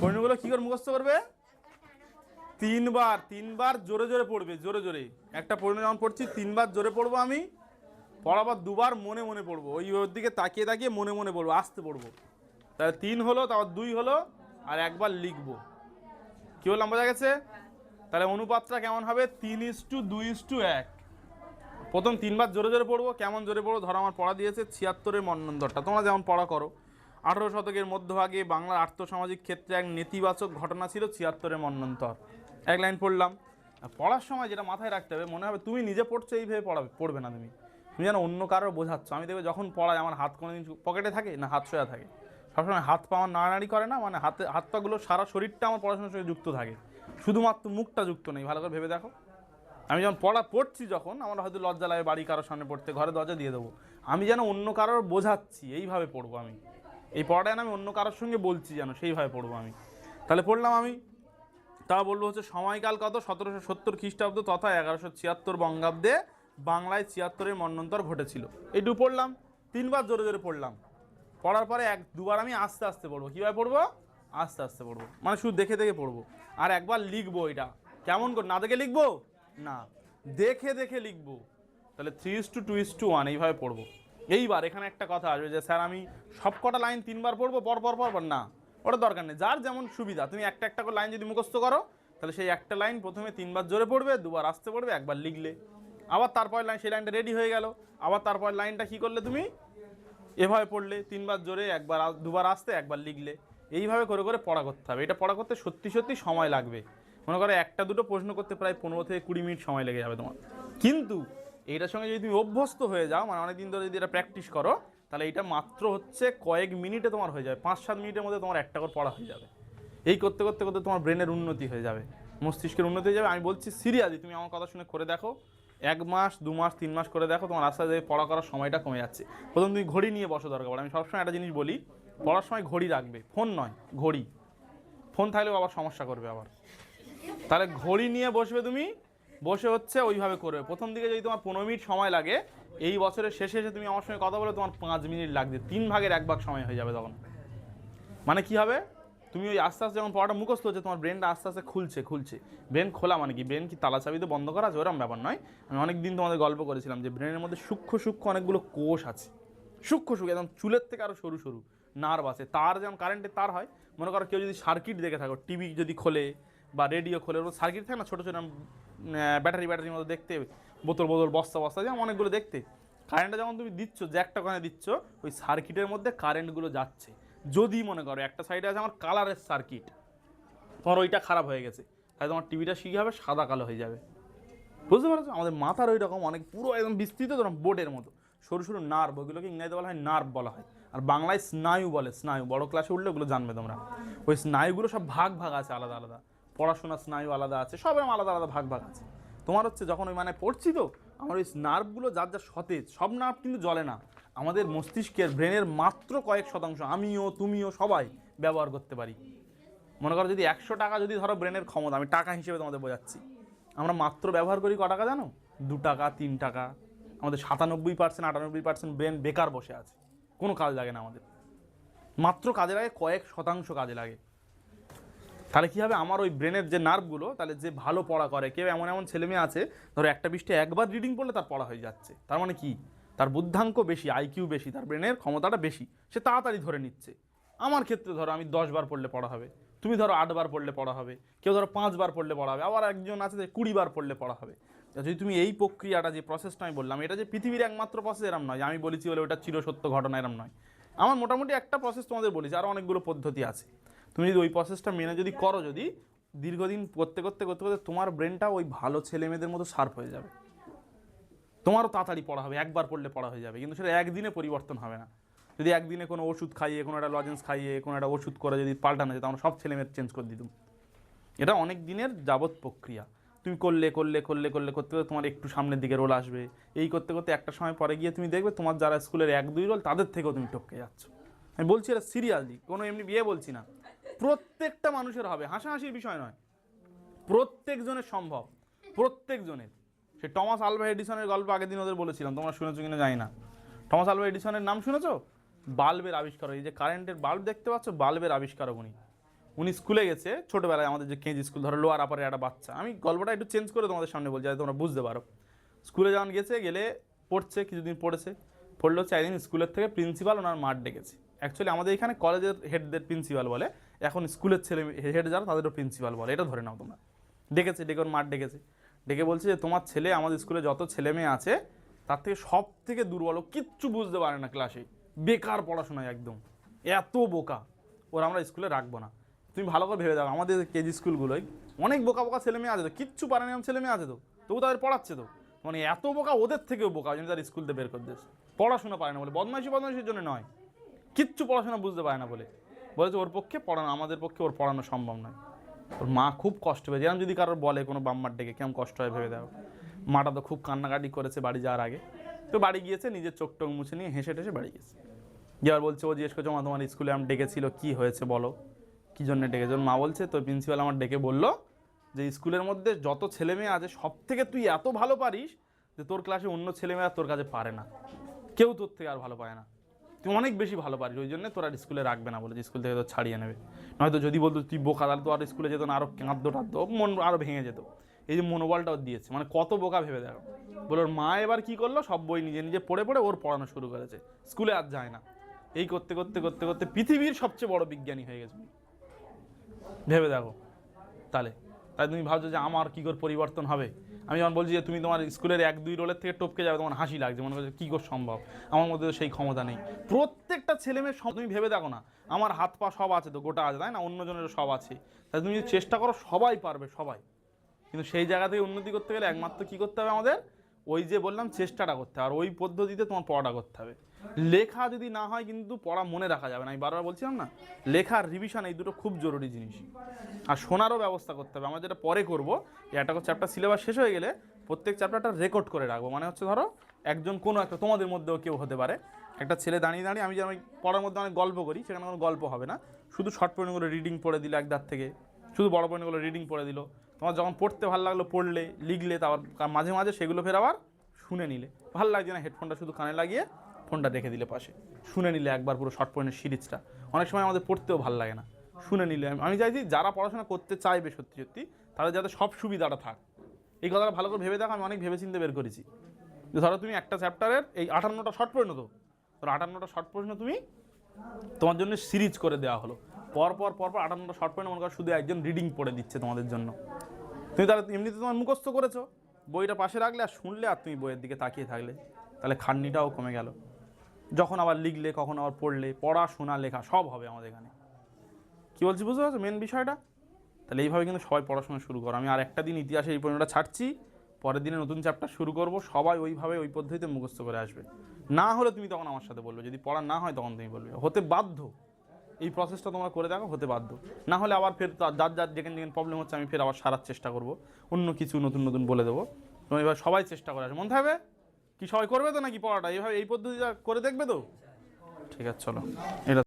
পণ্যগুলো কি করে মুখস্থ করবে? তিনবার তিনবার জোরে জোরে পড়বে, জোরে জোরে। একটা পণ্য যেমন পড়ছি, তিনবার জোরে পড়ব আমি, পড়াবার দুবার মনে মনে পড়ব। ওই ওর দিকে তাকিয়ে তাকিয়ে মনে মনে পড়ব, আসতে পড়ব। তাহলে তিন হলো, তারপর দুই হলো, আর একবার লিখব। কি বললাম, বোঝা গেছে? তাহলে অনুপাতটা কেমন হবে? তিন ইস টু দুই ইস টু এক। প্রথম তিনবার জোরে জোরে পড়ব, কেমন জোরে পড়ব? ধরো আমার পড়া দিয়েছে ছিয়াত্তরের মন্নন্দরটা তোমরা যেমন পড়া করো। আঠারো শতকের মধ্যভাগে বাংলার আর্থসামাজিক ক্ষেত্রে এক নেতিবাচক ঘটনা ছিল ছিয়াত্তরের মন্নন্তর। এক লাইন পড়লাম। পড়ার সময় যেটা মাথায় রাখতে হবে, মনে হবে তুমি নিজে পড়ছো এইভাবে পড়াবে পড়বে না তুমি। তুমি যেন অন্য কারোর বোঝাচ্ছ। আমি দেখবে যখন পড়াই, আমার হাত কোনো দিন পকেটে থাকে না, হাত সোয়া থাকে। সবসময় হাত পা আমার করে না মানে হাতে হাত পাগুলো সারা শরীরটা আমার পড়াশোনার সঙ্গে যুক্ত থাকে। শুধুমাত্র মুখটা যুক্ত নেই, ভালো করে ভেবে দেখো। আমি যখন পড়া পড়ছি যখন, আমার হয়তো লজ্জা লাগে বাড়ি কারোর সামনে পড়তে, ঘরে দরজা দিয়ে দেবো। আমি যেন অন্য কারোর বোঝাচ্ছি, এইভাবে পড়ব আমি। এই পড়াটা আমি অন্য কারোর সঙ্গে বলছি যেন, সেইভাবে পড়ব আমি। তাহলে পড়লাম আমি। তা বলব হচ্ছে, সময়কাল কত? সতেরোশো সত্তর খ্রিস্টাব্দ তথা এগারোশো ছিয়াত্তর বঙ্গাব্দে বাংলায় ছিয়াত্তরের মন্বন্তর ঘটেছিল। এইটু পড়লাম, তিনবার জোরে জোরে পড়লাম। পড়ার পরে এক, দুবার আমি আস্তে আস্তে পড়ব। কীভাবে পড়ব? আস্তে আস্তে পড়ব। মানে শুধু দেখে দেখে পড়ব। আর একবার লিখব এটা। কেমন করে না দেখে লিখব? না। দেখে দেখে লিখব। তাহলে three is two two is two one এইভাবে পড়ব। এইবার এখানে একটা কথা আসবে যে, স্যার, আমি সব কটা লাইন তিনবার পড়ব, পর পর পর পর। না, ওটা দরকার নেই। যার যেমন সুবিধা, তুমি একটা একটা করে লাইন যদি মুখস্থ করো, তাহলে সেই একটা লাইন প্রথমে তিনবার জোরে পড়বে, দুবার আসতে পড়বে, একবার লিখলে। আবার তারপর লাইন সেই লাইনটা রেডি হয়ে গেল। আবার তারপর লাইনটা কি করলে তুমি? এভাবে পড়লে, তিনবার জোরে, একবার দুবার আসতে, একবার লিখলে। এইভাবে করে করে পড়া করতে হবে। এটা পড়া করতে সত্যি সত্যি সময় লাগবে। মনে করো একটা, দুটো প্রশ্ন করতে প্রায় পনেরো থেকে কুড়ি মিনিট সময় লেগে যাবে তোমার। কিন্তু এইটার সঙ্গে যদি তুমি অভ্যস্ত হয়ে যাও মানে অনেকদিন ধরে যদি এটা প্র্যাকটিস করো, তাহলে এটা মাত্র হচ্ছে কয়েক মিনিটে তোমার হয়ে যাবে। পাঁচ, সাত মিনিটের মধ্যে তোমার একটা করে পড়া হয়ে যাবে। এই করতে করতে করতে তোমার ব্রেনের উন্নতি হয়ে যাবে। মস্তিষ্কের উন্নতি হয়ে যাবে। আমি বলছি সিরিয়াসলি তুমি আমার কথা শুনে করে দেখো। এক মাস, দু মাস, তিন মাস করে দেখো, তোমার আস্তে আস্তে পড়া করার সময়টা কমে যাচ্ছে। প্রথম তুমি ঘড়ি নিয়ে বসো দরকার পড়ে। আমি সবসময় একটা জিনিস বলি, পড়ার সময় ঘড়ি রাখবে। ফোন নয়, ঘড়ি। ফোন থাকলেও আবার সমস্যা করবে আবার। তাহলে ঘড়ি নিয়ে বসবে তুমি বসে হচ্ছে ওইভাবে করবে প্রথম দিকে যদি তোমার পনেরো মিনিট সময় লাগে, এই বছরের শেষে এসে তুমি আমার সঙ্গে কথা বলে তোমার পাঁচ মিনিট লাগবে। তিন ভাগের এক ভাগ সময় হয়ে যাবে তখন। মানে কি হবে? তুমি ওই আস্তে আস্তে যখন পড়াটা মুখস্থ হচ্ছে, তোমার ব্রেনটা আস্তে আস্তে খুলছে খুলছে। ব্রেন খোলা মানে কি? ব্রেন কি তালা চাবিতে বন্ধ করা আছে? ওরকম ব্যাপার নয়। আমি অনেক দিন তোমাদের গল্প করেছিলাম যে ব্রেনের মধ্যে সূক্ষ্ম সূক্ষ্ম অনেকগুলো কোষ আছে। সূক্ষ্ম সূক্ষ্ম, একদম চুলের থেকে আরও সরু সরু, নার্ভ আছে। তার যেমন কারেন্টের তার হয়, মনে করো কেউ যদি সার্কিট দেখে থাকো টিভি যদি খোলে বা রেডিও খোলে সার্কিট থাকে না ছোটো ছোটো ব্যাটারি ব্যাটারির মতো দেখতে, বোতল বোতল, বস্তা বস্তা, যেমন অনেকগুলো দেখতে। কারেন্টটা যখন তুমি দিচ্ছ, যে একটা ওখানে দিচ্ছ, ওই সার্কিটের মধ্যে কারেন্টগুলো যাচ্ছে। যদি মনে করো একটা সাইডে আছে আমার কালারের সার্কিট তোমার ওইটা খারাপ হয়ে গেছে, তাহলে তোমার টিভিটা শিখে হবে, সাদা কালো হয়ে যাবে। বুঝতে পারছ? আমাদের মাথার ওই রকম অনেক, পুরো একদম বিস্তৃত ধরো বোর্ডের মতো। সরু সরু নার্ভ ওগুলোকে ইংরেজিতে বলা হয় নার্ভ বলা হয়। আর বাংলায় স্নায়ু বলে, স্নায়ু, বড় ক্লাসে উঠলে ওগুলো জানবে তোমরা। ওই স্নায়ুগুলো সব ভাগ ভাগ আছে, আলাদা আলাদা। পড়াশোনার স্নায়ু আলাদা আছে সব এরকম আলাদা আলাদা ভাগ ভাগ আছে। তোমার হচ্ছে যখন ওই মানে পড়ছি তো, আমার ওই নার্ভগুলো যার যা সতেজ, সব নার্ভ কিন্তু জলে না। আমাদের মস্তিষ্কের ব্রেনের মাত্র কয়েক শতাংশ, আমিও, তুমিও সবাই ব্যবহার করতে পারি। মনে করো যদি একশো টাকা যদি ধরো ব্রেনের ক্ষমতা, আমি টাকা হিসেবে তোমাদের বোঝাচ্ছি। আমরা মাত্র ব্যবহার করি ক টাকা জানো? দু টাকা, তিন টাকা। আমাদের সাতানব্বই পার্সেন্ট আটানব্বই পার্সেন্ট ব্রেন বেকার বসে আছে। কোনো কাজ লাগে না আমাদের। মাত্র কাজে লাগে কয়েক শতাংশ কাজে লাগে। তাহলে কী হবে? আমার ওই ব্রেনের যে নার্ভগুলো তাহলে যে ভালো পড়া করে, কেউ এমন এমন ছেলে মেয়ে আছে, ধরো একটা পৃষ্ঠে একবার রিডিং পড়লে তার পড়া হয়ে যাচ্ছে। তার মানে কি? তার বুদ্ধাঙ্ক বেশি আইকিউ বেশি, তার ব্রেনের ক্ষমতাটা বেশি। সে তাড়াতাড়ি ধরে নিচ্ছে। আমার ক্ষেত্রে ধরো আমি দশবার পড়লে পড়া হবে। তুমি ধরো আটবার পড়লে পড়া হবে। কেউ ধরো পাঁচবার পড়লে পড়া হবে। আবার একজন আছে যে কুড়িবার পড়লে পড়া হবে। তা যদি তুমি এই প্রক্রিয়াটা যে প্রসেসটা আমি বললাম, এটা যে পৃথিবীর একমাত্র প্রসেস এরম নয়। আমি বলেছি বলে ওটা চিরসত্য ঘটনা এরম নয়। আমার মোটামুটি একটা প্রসেস তোমাদের বলেছি। আরও অনেকগুলো পদ্ধতি আছে। তুমি যদি ওই প্রসেসটা মেনে যদি করো যদি, দীর্ঘদিন করতে করতে করতে করতে তোমার ব্রেনটা ওই ভালো ছেলে মেয়েদের মতো শার্প হয়ে যাবে। তোমারও তাড়াতাড়ি পড়া হবে, একবার পড়লে পড়া হয়ে যাবে, কিন্তু সেটা একদিনে পরিবর্তন হবে না। যদি একদিনে কোনো ওষুধ খাইয়ে, কোনো একটা লজেন্স খাইয়ে, কোনো একটা ওষুধ করে যদি পাল্টানো যেত আমরা সব ছেলে মেয়ের চেঞ্জ করে দিতাম। এটা অনেক দিনের যাবৎ প্রক্রিয়া। তুমি করলে করলে করলে করলে, করতে করতে তোমার একটু সামনের দিকে রোল আসবে। এই করতে করতে একটা সময় পরে গিয়ে তুমি দেখবে তোমার যারা স্কুলের এক, দুই রোল তাদের থেকেও তুমি টপকে যাচ্ছ। আমি বলছি এটা সিরিয়াসলি কোনো এমনি বিয়ে বলছি না। প্রত্যেকটা মানুষের হবে। হাসাহাসির বিষয় নয়। প্রত্যেকজনের সম্ভব। প্রত্যেকজনের। সে টমাস আলভা এডিসনের গল্প আগের দিন ওদের বলেছিলাম। তোমরা শুনেছো কিনা জানি না। টমাস আলভা এডিসনের নাম শুনেছো? বাল্বের আবিষ্কার এই যে কারেন্টের বাল্ব দেখতে পাচ্ছ? বাল্বের আবিষ্কারক উনি। উনি স্কুলে গেছে ছোটোবেলায় আমাদের যে কেজি স্কুল, ধরো লোয়ার আপারে একটা বাচ্চা। আমি গল্পটা একটু চেঞ্জ করে তোমাদের সামনে বলছি, যাতে তোমরা বুঝতে পারো। স্কুলে যখন গেছে, গেলে পড়ছে, কিছুদিন পড়েছে। পড়ল একদিন স্কুলের থেকে প্রিন্সিপাল ওনার মাঠ ডেকেছে। অ্যাকচুয়ালি আমাদের এখানে কলেজের হেডদের প্রিন্সিপাল বলে। এখন স্কুলের ছেলে হেড যারা, তাদেরও প্রিন্সিপাল বলে। এটা ধরে নাও তোমরা। ডেকেছে, ডেকে ওর মাঠ ডেকেছে। ডেকে বলছে যে, তোমার ছেলে, আমাদের স্কুলে যত ছেলে মেয়ে আছে, তার থেকে সব থেকে দুর্বল কিচ্ছু বুঝতে পারে না ক্লাসে বেকার পড়াশোনায় একদম। এত বোকা। ওর আমরা স্কুলে রাখব না। তুমি ভালো করে ভেবে দেখো, আমাদের কেজি স্কুলগুলোই অনেক বোকা বোকা ছেলে মেয়ে আছে তো। কিচ্ছু পারে না ছেলে মেয়ে আছে তো। তবু তাদের পড়াচ্ছে তো। মানে এত বোকা, ওদের থেকেও বোকা জন্য তার স্কুল থেকে বের করে দিয়েছে। পড়াশোনা পারে না বলে। বদমাইশি বদমাইশির জন্য নয়। কিচ্ছু পড়াশোনা বুঝতে পারে না বলে। বলেছে, ওর পক্ষে পড়ানো, আমাদের পক্ষে ওর পড়ানো সম্ভব নয়। ওর মা খুব কষ্ট পেয়েছে। যেরকম যদি কারোর বলে কোনো বাম্মার ডেকে, কেমন কষ্ট হয় ভেবে দেখো। মাটা তো খুব কান্নাকাটি করেছে বাড়ি যাওয়ার আগে। তো বাড়ি গিয়েছে, নিজের চোখ টোক মুছে নিয়ে হেসে টেসে বাড়ি গেছে। আবার বলছে, ও জিজ্ঞেস করছে, মা, তোমার স্কুলে আমি ডেকেছিল, কি হয়েছে বলো? কী জন্য ডেকেছে? মা বলছে তো প্রিন্সিপাল আমার ডেকে বলল যে, স্কুলের মধ্যে যত ছেলে মেয়ে আছে সব থেকে তুই এত ভালো পারিস যে, তোর ক্লাসে অন্য ছেলে মেয়ে আর তোর কাছে পারে না। কেউ তোর থেকে আর ভালো পায় না। তুই অনেক বেশি ভালো পারিস, ওই জন্য তোর আর স্কুলে রাখবে না বলে যে স্কুল থেকে তোর ছাড়িয়ে নেবে। নয়তো যদি বলতো তুই বোকা, তাহলে তো আর স্কুলে যেত না আরও কাঁদতো টাঁদতো, মন আরও ভেঙে যেত। এই যে মনোবলটাও দিয়েছে মানে কত বোকা ভেবে দেখো। বলে ওর মা এবার কী করল? সব বই নিজে নিজে পড়ে পড়ে ওর পড়ানো শুরু করেছে। স্কুলে আর যায় না। এই করতে করতে করতে করতে পৃথিবীর সবচেয়ে বড় বিজ্ঞানী হয়ে গেছে। ভেবে দেখো। তাহলে, তাই তুমি ভাবছ যে আমার কী করে পরিবর্তন হবে? আমি যখন বলছি যে তুমি তোমার স্কুলের এক, দুই রোলের থেকে টপকে যাবে, তোমার হাসি লাগছে, মনে করছে কী করে সম্ভব? আমার মধ্যে তো সেই ক্ষমতা নেই। প্রত্যেকটা ছেলে মেয়ের সব তুমি ভেবে দেখো না, আমার হাত পা সব আছে তো, গোটা আছে, তাই না? অন্যজনের সব আছে। তাই তুমি যদি চেষ্টা করো, সবাই পারবে, সবাই। কিন্তু সেই জায়গা থেকে উন্নতি করতে গেলে একমাত্র কী করতে হবে আমাদের? ওই যে বললাম চেষ্টাটা করতে হবে। আর ওই পদ্ধতিতে তোমার পড়াটা করতে হবে। লেখা যদি না হয় কিন্তু পড়া মনে রাখা যাবে না। আমি বারবার বলছিলাম না, লেখা রিভিশন এই দুটো খুব জরুরি জিনিস। আর শোনারও ব্যবস্থা করতে হবে। আমরা যেটা পরে করব একটা চ্যাপ্টার সিলেবাস শেষ হয়ে গেলে প্রত্যেক চ্যাপ্টারটা রেকর্ড করে রাখব। মানে হচ্ছে ধরো, একজন কোনো একটা, তোমাদের মধ্যেও কেউ হতে পারে। একটা ছেলে দাঁড়িয়ে দাঁড়িয়ে আমি যেমন পড়ার মধ্যে অনেক গল্প করি, সেখানে কোনো গল্প হবে না। শুধু শর্ট পয়েন্টগুলো রিডিং পড়ে দিল এক দাঁত থেকে। শুধু বড় পয়েন্টগুলো রিডিং পড়ে দিল। তোমার যখন পড়তে ভালো লাগল, পড়লে, লিখলে, তারপর তার মাঝে মাঝে সেগুলো ফের আবার শুনে নিলে। ভালো লাগছে না, হেডফোনটা শুধু কানে লাগিয়ে ফোনটা রেখে দিলে পাশে। শুনে নিলে একবার পুরো শর্ট পয়েন্টের সিরিজটা। অনেক সময় আমাদের পড়তেও ভালো লাগে না। শুনে নিলে আমি- চাইছি যারা পড়াশোনা করতে চাইবে সত্যি সত্যি, তাদের যাতে সব সুবিধাটা থাক। এই কথাটা ভালো করে ভেবে দেখো, আমি অনেক ভেবে চিন্তে বের করেছি। যে ধরো তুমি একটা চ্যাপ্টারের এই আটান্নটা শর্ট প্রশ্ন তো। ধরো আটান্নটা শর্ট প্রশ্ন তুমি তোমার জন্য সিরিজ করে দেওয়া হলো। পর পরপর পর পর, আটান্নটা শর্ট পয়েন্ট মনে করো শুধু একজন রিডিং পড়ে দিচ্ছে তোমাদের জন্য। তুমি তাহলে এমনিতে তোমার মুখস্থ করেছ? বইটা পাশে রাখলে আর শুনলে আর তুমি বইয়ের দিকে তাকিয়ে থাকলে। তাহলে খাটনিটাও কমে গেল। যখন আবার লিখলে, কখন আবার পড়লে, পড়া, শোনা, লেখা, সব হবে আমাদের এখানে। কী বলছি, বুঝতে পারছ মেন বিষয়টা? তাহলে এইভাবে কিন্তু সবাই পড়াশোনা শুরু করো। আমি আর একটা দিন ইতিহাসে এই পর্যন্ত ছাড়ছি। পরের দিনে নতুন চ্যাপ্টার শুরু করব। সবাই ওইভাবে ওই পদ্ধতিতে মুখস্থ করে আসবে। না হলে তুমি তখন আমার সাথে বলবে। যদি পড়া না হয়, তখন তুমি বলবে। হতে বাধ্য। এই প্রসেসটা তোমরা করে দেখো, হতে বাধ্য। না হলে আবার ফের তা- যার যার যেখানে যেখানে প্রবলেম হচ্ছে, আমি ফের আবার সারার চেষ্টা করব। অন্য কিছু নতুন নতুন বলে দেবো। তোমার এবার সবাই চেষ্টা করে মন থাকবে? কি সবাই করবে তো নাকি পড়াটা? এইভাবে এই পদ্ধতিটা করে দেখবে তো? ঠিক আছে, চলো। এটা